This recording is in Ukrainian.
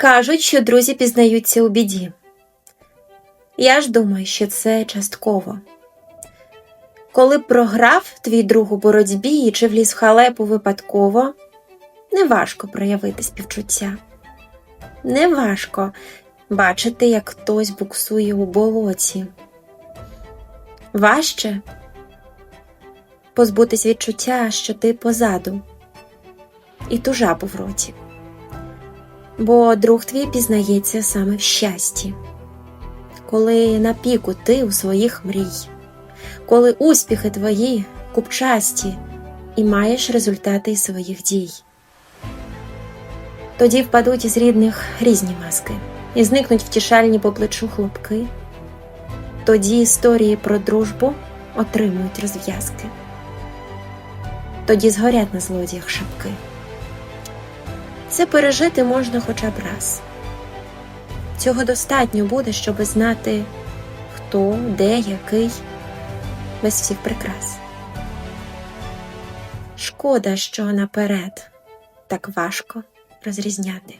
Кажуть, що друзі пізнаються у біді. Я ж думаю, що це частково. Коли програв твій друг у боротьбі чи вліз в халепу випадково, неважко проявити співчуття. Неважко бачити, як хтось буксує у болоті. Важче позбутись відчуття, що ти позаду, і тужа в роті. Бо друг твій пізнається саме в щасті, коли на піку ти у своїх мрій, коли успіхи твої купчасті і маєш результати своїх дій. Тоді впадуть із рідних різні маски і зникнуть втішальні по плечу хлопки. Тоді історії про дружбу отримують розв'язки. Тоді згорять на злодіях шапки. Це пережити можна хоча б раз. Цього достатньо буде, щоб знати, хто, де, який, без всіх прикрас. Шкода, що наперед так важко розрізняти.